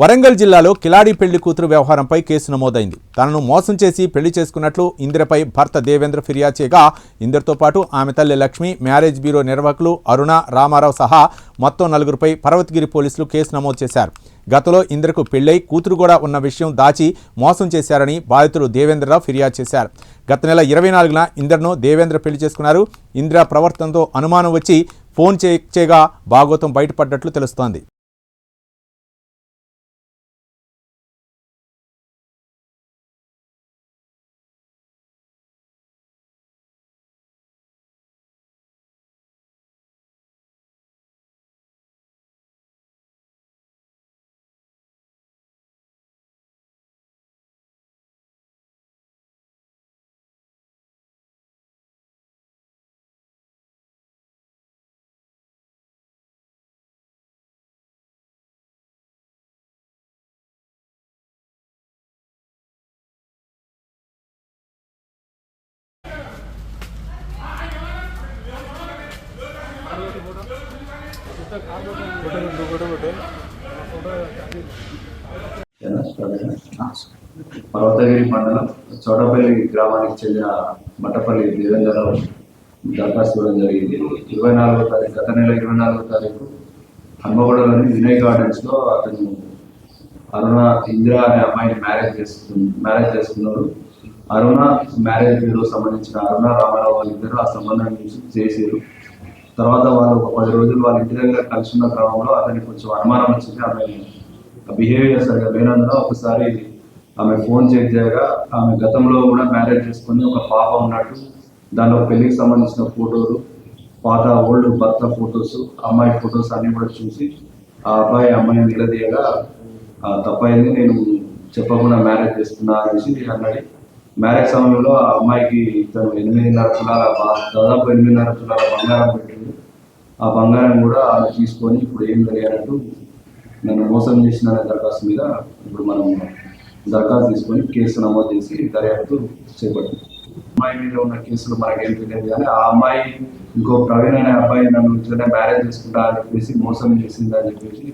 వరంగల్ జిల్లాలో కిలాడి పెళ్ళి కూతురు వ్యవహారంపై కేసు నమోదైంది. తనను మోసం చేసి పెళ్ళి చేసుకున్నట్లు ఇందిరపై భర్త దేవేంద్ర ఫిర్యాదు చేయగా ఇందిరతో పాటు ఆమె తల్లి లక్ష్మి మ్యారేజ్ బ్యూరో నిర్వాహకులు అరుణ రామారావు సహా మొత్తం నలుగురిపై పర్వతగిరి పోలీసులు కేసు నమోదు చేశారు. గతంలో ఇందిరకు పెళ్ళై కూతురు కూడా ఉన్న విషయం దాచి మోసం చేశారని బాధితులు దేవేంద్రరావు ఫిర్యాదు చేశారు. గత నెల ఇరవై నాలుగున ఇంద్రను దేవేంద్ర పెళ్ళి చేసుకున్నారు. ఇందిర ప్రవర్తనతో అనుమానం వచ్చి ఫోన్ చేయగా భాగోతం బయటపడ్డట్లు తెలుస్తోంది. పర్వతగిరి మండలం చోటపల్లి గ్రామానికి చెందిన మట్టపల్లి దేవేంద్రరావు దరఖాస్తు ఇవ్వడం జరిగింది. ఇరవై నాలుగో తారీఖు గత నెల ఇరవై నాలుగో తారీఖు హన్మగూడలోని వినయ్ గార్డెన్స్లో అతను అరుణ ఇందిరా అనే అమ్మాయిని మ్యారేజ్ చేస్తుంది మ్యారేజ్ చేసుకున్నారు అరుణ మ్యారేజ్ సంబంధించిన అరుణ రామారావు ఇద్దరు ఆ సంబంధం చూసి చేసారు తర్వాత వాళ్ళు ఒక పది రోజులు వాళ్ళ ఇంటి దగ్గర కలిసి ఉన్న క్రమంలో అతనికి కొంచెం అనుమానం వచ్చింది. ఆమె బిహేవియర్ సరిగా లేనందున ఒకసారి ఆమె ఫోన్ చెక్ చేయగా ఆమె గతంలో కూడా మ్యారేజ్ చేసుకుని ఒక పాప ఉన్నట్టు దానిలో పెళ్ళికి సంబంధించిన ఫోటోలు పాత ఓల్డ్ భర్త ఫొటోస్ అమ్మాయి ఫొటోస్ అన్ని కూడా చూసి ఆ అబ్బాయి అమ్మాయిని నిలదీయగా "ఆ, తప్పైంది నేను చెప్పకుండా మ్యారేజ్ చేసుకున్నా అనేసి అన్నది మ్యారేజ్ సమయంలో ఆ అమ్మాయికి ఇతను ఎనిమిదిన్నర తులాల దాదాపు ఎనిమిదిన్నర తులాల బంగారం పెట్టింది ఆ బంగారం కూడా ఆమె తీసుకొని ఇప్పుడు ఏం జరిగారంటూ నన్ను మోసం చేసిన దరఖాస్తు మీద ఇప్పుడు మనం దరఖాస్తు తీసుకొని కేసు నమోదు చేసి దర్యాప్తు చేపట్టింది అమ్మాయి మీద ఉన్న కేసులు మనకేం తెలియదు కానీ ఆ అమ్మాయి ఇంకో ప్రవీణ్ అనే అబ్బాయి నన్ను ఇట్లనే మ్యారేజ్ చేసుకుంటా అని చెప్పేసి మోసం చేసింది అని చెప్పేసి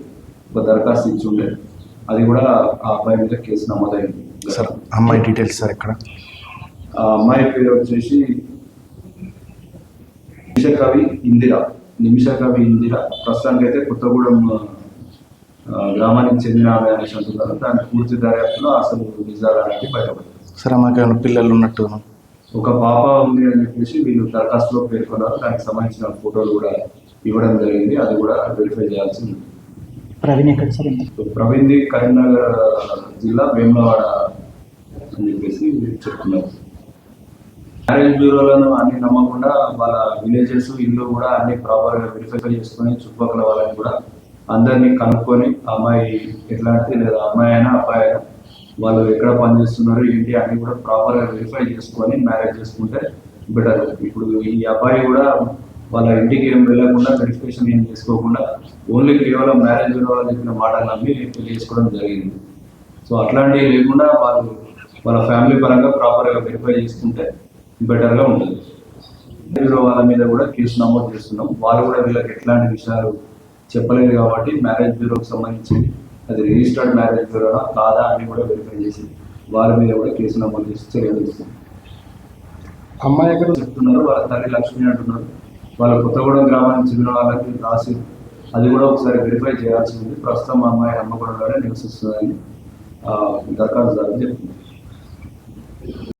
ఒక దరఖాస్తు ఇచ్చి ఉండేది. అది కూడా ఆ అబ్బాయి మీద కేసు నమోదైంది. సార్ అమ్మాయి డీటెయిల్స్ సార్ ఎక్కడ? ఆ అమ్మాయి పేరు వచ్చేసి నిమిష కవి ఇందిర నిమిష కవి ఇందిర ప్రస్తుతానికి అయితే కొత్తగూడెం గ్రామానికి చెందిన ఆమె అనేసి అంటున్నారు దాని పూర్తి దర్యాప్తులో అసలు నిజాలు అనేది బయటపడింది. సార్ పిల్లలు ఉన్నట్టు ఒక పాప ఉంది అని చెప్పేసి వీళ్ళు దరఖాస్తులో పేర్కొన్నారు. దానికి సంబంధించిన ఫోటోలు కూడా ఇవ్వడం జరిగింది. అది కూడా వెరిఫై చేయాల్సి ఉంది ప్రవీణ్ ఎక్కడ సార్? ప్రవీణ్ది కరీంనగర్ జిల్లా వేములవాడ అని చెప్పేసి చెప్తున్నారు. మ్యారేజ్ బ్యూరోలను అన్ని నమ్మకుండా వాళ్ళ విలేజెస్ ఇల్లు కూడా అన్ని ప్రాపర్గా వెరిఫై చేసుకొని చుట్టుపక్కల వాళ్ళని కూడా అందరినీ కనుక్కొని అమ్మాయి ఎట్లాంటిది లేదా అమ్మాయి అయినా అబ్బాయి అయినా వాళ్ళు ఎక్కడ పనిచేస్తున్నారు ఏంటి అన్ని కూడా ప్రాపర్గా వెరిఫై చేసుకొని మ్యారేజ్ చేసుకుంటే బెటర్ ఇప్పుడు ఈ అబ్బాయి కూడా వాళ్ళ ఇంటికి ఏం వెళ్ళకుండా వెరిఫికేషన్ ఏం చేసుకోకుండా ఓన్లీ కేవలం మ్యారేజ్ వాళ్ళు చెప్పిన మాటలు నమ్మి పెళ్ళి చేసుకోవడం జరిగింది. సో అట్లాంటివి లేకుండా వాళ్ళు వాళ్ళ ఫ్యామిలీ పరంగా ప్రాపర్గా వెరిఫై చేసుకుంటే బెటర్గా ఉంటుంది. బ్యూరో వాళ్ళ మీద కూడా కేసు నమోదు చేస్తున్నాం. వాళ్ళు కూడా వీళ్ళకి ఎట్లాంటి విషయాలు చెప్పలేదు కాబట్టి మ్యారేజ్ బ్యూరోకి సంబంధించి అది రిజిస్టర్డ్ మ్యారేజ్ బ్యూరోనా కాదా అని కూడా వెరిఫై చేసి వాళ్ళ మీద కూడా కేసు నమోదు చేసి చర్యలు తీసుకున్నాం అమ్మాయి ఎక్కడ? చెప్తున్నారు వాళ్ళ తల్లి లక్ష్మి అంటున్నారు. వాళ్ళ కొత్తగూడెం గ్రామానికి చెందిన వాళ్ళకి రాసి అది కూడా ఒకసారి వెరిఫై చేయాల్సి ఉంది. ప్రస్తుతం మా అమ్మాయి అమ్మగూడలోనే నివసిస్తుందని ఆ, దరఖాస్తుదారు చెప్తున్నారు.